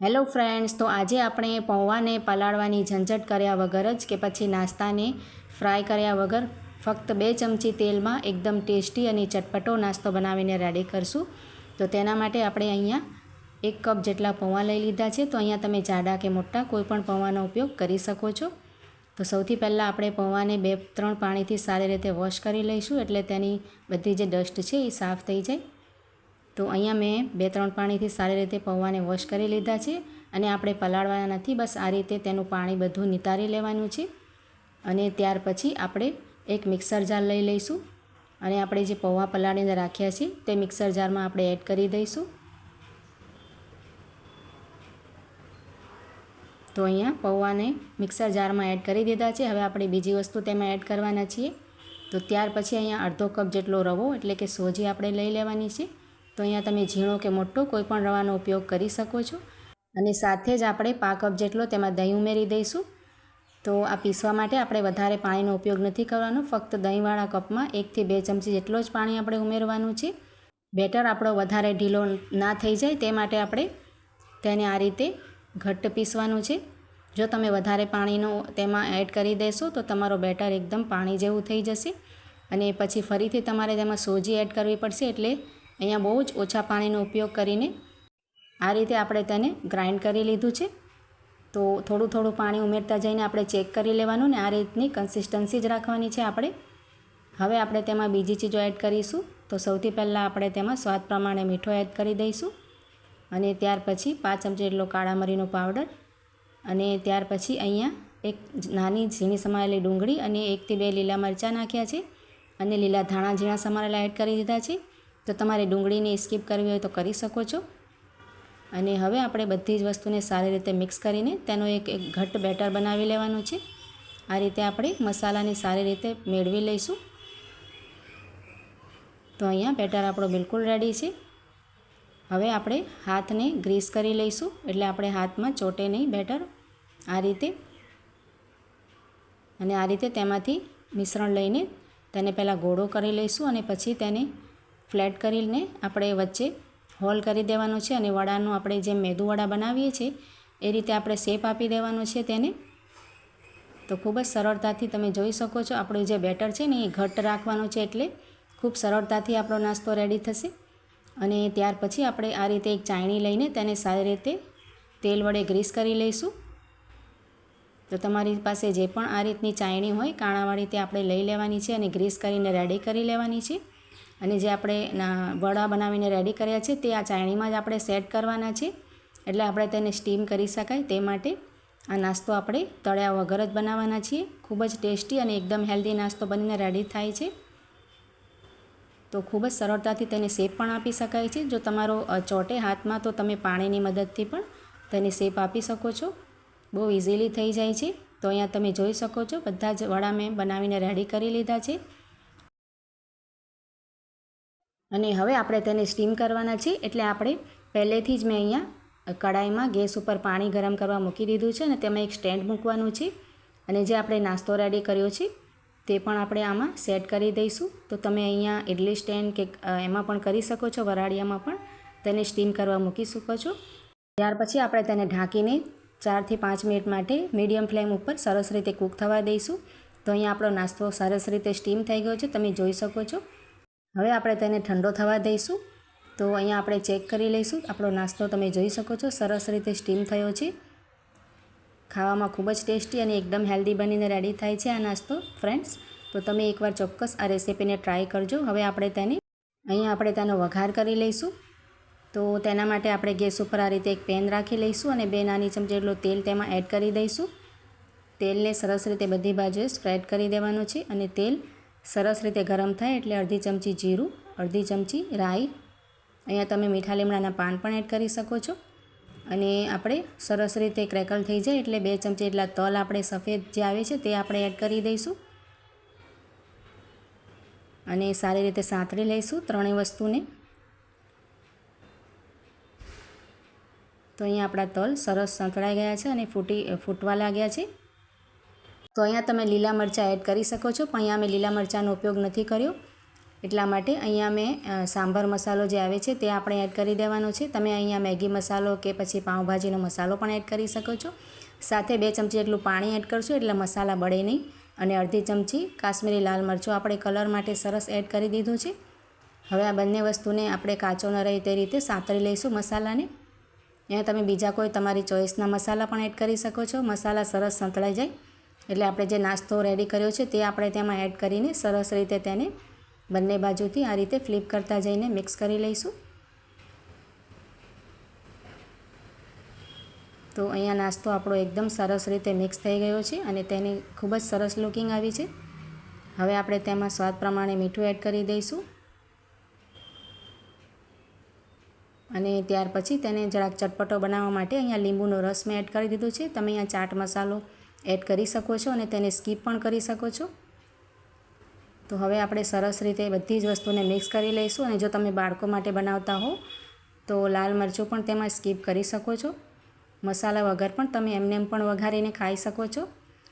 Hello friends, તો આજે આપણે પૌવાને પલાળવાની ઝંઝટ કર્યા વગર જ કે પછી નાસ્તાને ફ્રાય કર્યા વગર ફક્ત બે ચમચી તેલમાં એકદમ ટેસ્ટી અને ચટપટો નાસ્તો બનાવીને રેડી કરશું. તો તેના માટે આપણે અહીંયા એક કપ જેટલા પૌવા લઈ લીધા છે. તો અહીંયા તમે જાડા કે મોટા કોઈ પણ પૌવાનો ઉપયોગ કરી શકો છો. તો સૌથી પહેલાં આપણે પૌવાને બે ત્રણ પાણીથી સારી રીતે વોશ કરી લઈશું એટલે તેની બધી જે ડસ્ટ છે એ સાફ થઈ જાય. તો અહીંયા મેં બે ત્રણ પાણીથી સારી રીતે પૌવાને વોશ કરી લીધા છે અને આપણે પલાળવાના નથી, બસ આ રીતે તેનું પાણી બધું નિતારી લેવાનું છે. અને ત્યાર પછી આપણે એક મિક્સર જાર લઈ લઈશું અને આપણે જે પૌવા પલાળીને રાખ્યા છે તે મિક્સર જારમાં આપણે એડ કરી દઈશું. તો અહીંયા પૌવાને મિક્સર જારમાં એડ કરી દીધા છે. હવે આપણે બીજી વસ્તુ તેમાં એડ કરવાના છીએ. તો ત્યાર પછી અહીંયા અડધો કપ જેટલો રવો, એટલે કે સોજી આપણે લઈ લેવાની છે. તો અહીંયા તમે ઝીણો કે મોટો કોઈ પણ રવાનો ઉપયોગ કરી શકો છો. અને સાથે જ આપણે પા કપ જેટલો તેમાં દહીં ઉમેરી દઈશું. તો આ પીસવા માટે આપણે વધારે પાણીનો ઉપયોગ નથી કરવાનો. ફક્ત દહીંવાળા કપમાં એકથી બે ચમચી જેટલો જ પાણી આપણે ઉમેરવાનું છે. બેટર આપણો વધારે ઢીલો ના થઈ જાય તે માટે આપણે તેને આ રીતે ઘટ્ટ પીસવાનું છે. જો તમે વધારે પાણીનો તેમાં એડ કરી દેશો તો તમારો બેટર એકદમ પાણી જેવું થઈ જશે. અને પછી ફરીથી તમારે તેમાં સોજી એડ કરવી પડશે એટલે અહીંયા બહુ જ ઓછા પાણીનો ઉપયોગ કરીને આ રીતે આપણે તેને ગ્રાઇન્ડ કરી લીધું છે. તો થોડું થોડું પાણી ઉમેરતા જઈને આપણે ચેક કરી લેવાનું ને આ રીતની કન્સિસ્ટન્સી જ રાખવાની છે આપણે. હવે આપણે તેમાં બીજી ચીજો એડ કરીશું. તો સૌથી પહેલાં આપણે તેમાં સ્વાદ પ્રમાણે મીઠો એડ કરી દઈશું. અને ત્યાર પછી પાંચ ચમચી એટલો કાળા મરીનો પાવડર. અને ત્યાર પછી અહીંયા એક નાની ઝીણી સમારેલી ડુંગળી અને એકથી બે લીલા મરચાં નાખ્યા છે. અને લીલા ધાણા ઝીણા સમારેલા એડ કરી દીધા છે. તો તમારે ડુંગળીને સ્કીપ કરવી હોય તો કરી શકો છો. અને હવે આપણે બધી જ વસ્તુને સારી રીતે મિક્સ કરીને તેનો એક એક ઘટ્ટ બેટર બનાવી લેવાનું છે. આ રીતે આપણે મસાલાને સારી રીતે મેળવી લઈશું. તો અહીંયા બેટર આપણો બિલકુલ રેડી છે. હવે આપણે હાથને ગ્રીસ કરી લઈશું, એટલે આપણે હાથમાં ચોટે નહીં બેટર. આ રીતે. અને આ રીતે તેમાંથી મિશ્રણ લઈને તેને પહેલાં ગોળો કરી લઈશું અને પછી તેને ફ્લેટ કરીને આપણે વચ્ચે હોલ કરી દેવાનો છે અને વડાનું આપણે જે મેદુવડા બનાવીએ છીએ, એ રીતે આપણે શેપ આપી દેવાનો છે તેને. તો ખૂબ જ સરળતાથી તમે જોઈ શકો છો, આપણું જે બેટર છે ને એ ઘટ્ટ રાખવાનું છે એટલે ખૂબ સરળતાથી આપણો નાસ્તો રેડી થશે. અને ત્યાર પછી આપણે આ રીતે એક ચાયણી લઈને તેને સારી રીતે તેલ વડે ગ્રીસ કરી લઈશું. તો તમારી પાસે જે પણ આ રીતની ચાયણી હોય, કાણાવાળી તે આપણે લઈ લેવાની છે અને ગ્રીસ કરીને રેડી કરી લેવાની છે. અને જે આપણે વડા બનાવીને રેડી કર્યા છે તે આ ચાયણીમાં જ આપણે સેટ કરવાના છે. એટલે આપણે તેને સ્ટીમ કરી શકાય તે માટે. આ નાસ્તો આપણે તળ્યા વગર જ બનાવવાના છીએ. ખૂબ જ ટેસ્ટી અને એકદમ હેલ્ધી નાસ્તો બનીને રેડી થાય છે. તો ખૂબ જ સરળતાથી તેને શેપ પણ આપી શકાય છે. જો તમારો ચોટે હાથમાં તો તમે પાણીની મદદથી પણ તેને શેપ આપી શકો છો. બહુ ઇઝીલી થઈ જાય છે. તો અહીંયા તમે જોઈ શકો છો. બધા જ વડા મેં બનાવીને રેડી કરી લીધા છે. અને હવે આપણે તેને સ્ટીમ કરવાના છે એટલે આપણે પહેલેથી જ મેં અહીંયા કડાઈમાં ગેસ ઉપર પાણી ગરમ કરવા મૂકી દીધું છે અને તેમાં એક સ્ટેન્ડ મૂકવાનું છે અને જે આપણે નાસ્તો રેડી કર્યો છે તે પણ આપણે આમાં સેટ કરી દઈશું. તો તમે અહીંયા ઇડલી સ્ટેન્ડ કે એમાં પણ કરી શકો છો, વરાળિયામાં પણ તેને સ્ટીમ કરવા મૂકી શકો છો. ત્યાર પછી આપણે તેને ઢાંકીને ચારથી પાંચ મિનિટ માટે મીડિયમ ફ્લેમ ઉપર સરસ રીતે કૂક થવા દઈશું. તો અહીંયા આપણો નાસ્તો સરસ રીતે સ્ટીમ થઈ ગયો છે, તમે જોઈ શકો છો. હવે આપણે તેને ઠંડો થવા દઈશું. તો અહીંયા આપણે ચેક કરી લઈશું. આપણો નાસ્તો તમે જોઈ શકો છો. સરસ રીતે સ્ટીમ થયો છે. ખાવામાં ખૂબ જ ટેસ્ટી અને એકદમ હેલ્ધી બનીને રેડી થાય છે આ નાસ્તો, ફ્રેન્ડ્સ. તો તમે એકવાર ચોક્કસ આ રેસીપીને ટ્રાય કરજો. હવે આપણે તેને, અહીંયા આપણે તેનો વઘાર કરી લઈશું. તો તેના માટે આપણે ગેસ ઉપર આ રીતે એક પેન રાખી લઈશું અને બે નાની ચમચી જેટલું તેલ તેમાં એડ કરી દઈશું. તેલને સરસ રીતે બધી બાજુએ સ્પ્રેડ કરી દેવાનું છે અને તેલ સરસ રીતે ગરમ થાય એટલે અડધી ચમચી જીરું, અડધી ચમચી રાઈ. અહીંયા તમે મીઠા લીમડાના પાન પણ એડ કરી શકો છો. અને આપણે સરસ રીતે ક્રેકલ થઈ જાય એટલે બે ચમચી એટલા તલ આપણે સફેદ જે આવે છે તે આપણે એડ કરી દઈશું. અને સારી રીતે સાંતળી લઈશું ત્રણેય વસ્તુને. તો અહીંયા આપણા તલ સરસ સંતળાઈ ગયા છે અને ફૂટી, ફૂટવા લાગ્યા છે. તો અહીંયા તમે લીલા મરચાં એડ કરી શકો છો, પણ અહીંયા અમે લીલા મરચાંનો ઉપયોગ નથી કર્યો. એટલા માટે અહીંયા મેં સાંભર મસાલો જે આવે છે તે આપણે એડ કરી દેવાનો છે. તમે અહીંયા મેગી મસાલો કે પછી પાઉંભાજીનો મસાલો પણ એડ કરી શકો છો. સાથે બે ચમચી એટલું પાણી એડ કરશું, એટલે મસાલા બળે નહીં. અને અડધી ચમચી કાશ્મીરી લાલ મરચું આપણે કલર માટે સરસ એડ કરી દીધું છે. હવે આ બંને વસ્તુને આપણે કાચો ન રહે તે રીતે સાતરી લઈશું મસાલાને. અહીંયા તમે બીજા કોઈ તમારી ચોઈસના મસાલા પણ એડ કરી શકો છો. મસાલા સરસ સંતળાઈ જાય. એટલે આપણે જે નાસ્તો રેડી કર્યો છે તે આપણે તેમાં એડ કરીને સરસ રીતે તેને બંને બાજુથી આ રીતે ફ્લિપ કરતા જઈને મિક્સ કરી લઈશું. તો અહીંયા નાસ્તો આપણો એકદમ સરસ રીતે મિક્સ થઈ ગયો છે અને તેની ખૂબ જ સરસ લુકિંગ આવી છે. હવે આપણે તેમાં સ્વાદ પ્રમાણે મીઠું એડ કરી દઈશું. અને ત્યાર પછી તેને જરાક ચટપટો બનાવવા માટે અહીંયા લીંબુનો રસ મેં એડ કરી દીધો છે. તમે અહીંયા ચાટ મસાલો એડ કરી શકો છો અને તેને સ્કીપ પણ કરી શકો છો. તો હવે આપણે સરસ રીતે બધી જ વસ્તુને મિક્સ કરી લઈશું અને જો તમે બાળકો માટે બનાવતા હો, તો લાલ મરચું પણ તેમાં સ્કીપ કરી શકો છો. મસાલા વગર પણ તમે એમને એમ પણ વઘારીને ખાઈ શકો છો.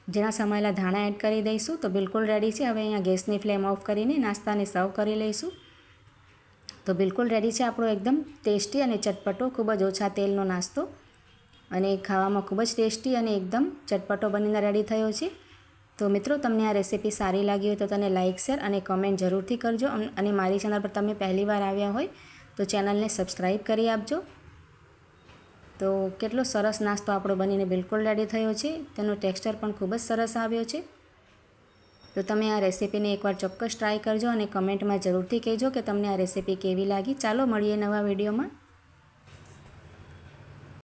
જેના સમાયેલા ધાણા એડ કરી દઈશું તો બિલકુલ રેડી છે. હવે અહીંયા ગેસની ફ્લેમ ઓફ કરીને નાસ્તાને સર્વ કરી લઈશું. તો બિલકુલ રેડી છે આપણો એકદમ ટેસ્ટી અને ચટપટો ખૂબ જ ઓછા તેલનો નાસ્તો. અને ખાવામાં ખૂબ જ ટેસ્ટી અને એકદમ ચટપટો બનીને રેડી થયો છે. તો મિત્રો, તમને આ રેસીપી સારી લાગી હોય તો તેને લાઇક શેર અને કમેન્ટ જરૂરથી કરજો. અને મારી ચેનલ પર તમે પહેલી વાર આવ્યા હોય તો ચેનલને સબસ્ક્રાઈબ કરી આપજો. તો કેટલો સરસ નાસ્તો આપણો બનીને બિલકુલ રેડી થયો છે. તેનું ટેક્સચર પણ ખૂબ જ સરસ આવ્યો છે. તો તમે આ રેસીપીને એકવાર ચોક્કસ ટ્રાય કરજો અને કમેન્ટમાં જરૂરથી કહેજો કે તમને આ રેસીપી કેવી લાગી. ચાલો મળીએ નવા વિડીયોમાં